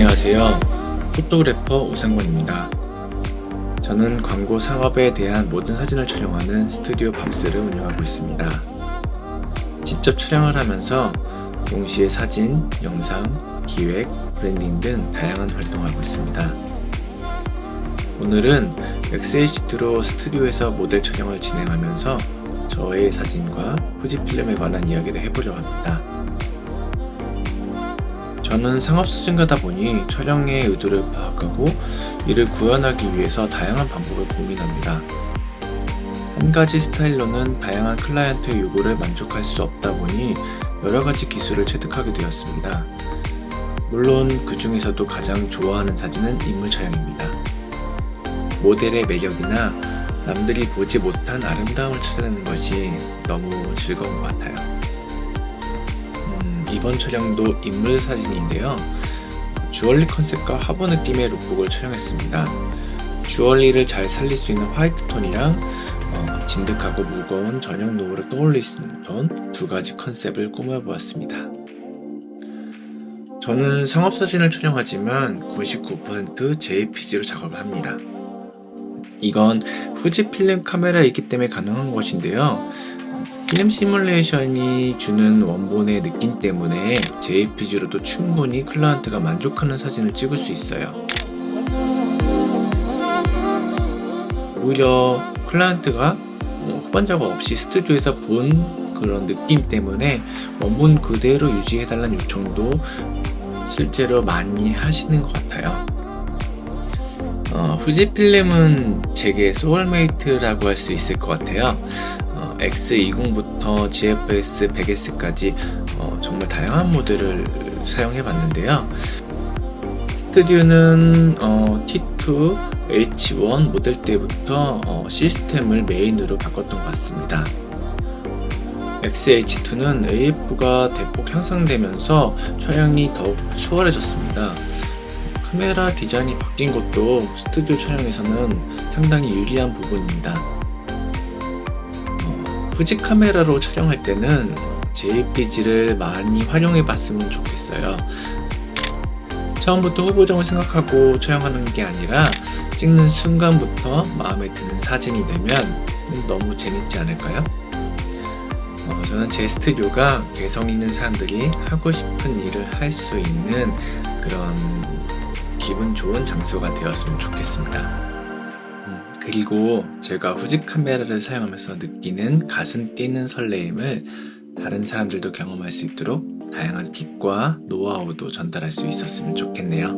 안녕하세요. 포토그래퍼 우상권입니다. 저는 광고 상업에 대한 모든 사진을 촬영하는 스튜디오 밥스를 운영하고 있습니다. 직접 촬영을 하면서 동시에 사진, 영상, 기획, 브랜딩 등 다양한 활동을 하고 있습니다. 오늘은 XH2로 스튜디오에서 모델 촬영을 진행하면서 저의 사진과 후지필름에 관한 이야기를 해보려고 합니다. 저는 상업사진가다 보니 촬영의 의도를 파악하고 이를 구현하기 위해서 다양한 방법을 고민합니다. 한 가지 스타일로는 다양한 클라이언트의 요구를 만족할 수 없다 보니 여러 가지 기술을 체득하게 되었습니다. 물론 그 중에서도 가장 좋아하는 사진은 인물 촬영입니다. 모델의 매력이나 남들이 보지 못한 아름다움을 찾아내는 것이 너무 즐거운 것 같아요. 음, 이번 촬영도 인물 사진인데요. 주얼리 컨셉과 화보 느낌의 룩북을 촬영했습니다. 주얼리를 잘 살릴 수 있는 화이트 톤이랑 어, 진득하고 무거운 저녁 노을을 떠올릴 수 있는 톤 두 가지 컨셉을 꾸며보았습니다. 저는 상업사진을 촬영하지만 99% JPG로 작업을 합니다. 이건 후지 필름 카메라에 있기 때문에 가능한 것인데요. 필름 시뮬레이션이 주는 원본의 느낌 때문에 JPG로도 충분히 클라이언트가 만족하는 사진을 찍을 수 있어요. 오히려 클라이언트가 뭐 후반 작업 없이 스튜디오에서 본 그런 느낌 때문에 원본 그대로 유지해달라는 요청도 실제로 많이 하시는 것 같아요. 어, 후지필름은 제게 소울메이트라고 할 수 있을 것 같아요. 어, X20부터 GFS 100S까지 어, 정말 다양한 모델을 사용해 봤는데요. 스튜디오는 어, T2, H1 모델 때부터 어, 시스템을 메인으로 바꿨던 것 같습니다. XH2는 AF가 대폭 향상되면서 촬영이 더욱 수월해졌습니다. 카메라 디자인이 바뀐 것도 스튜디오 촬영에서는 상당히 유리한 부분입니다. 어, 후지 카메라로 촬영할 때는 JPG를 많이 활용해 봤으면 좋겠어요. 처음부터 후보정을 생각하고 촬영하는 게 아니라 찍는 순간부터 마음에 드는 사진이 되면 너무 재밌지 않을까요? 어, 저는 제 스튜디오가 개성 있는 사람들이 하고 싶은 일을 할 수 있는 그런 기분 좋은 장소가 되었으면 좋겠습니다. 음, 그리고 제가 후지 카메라를 사용하면서 느끼는 가슴 뛰는 설레임을 다른 사람들도 경험할 수 있도록 다양한 팁과 노하우도 전달할 수 있었으면 좋겠네요.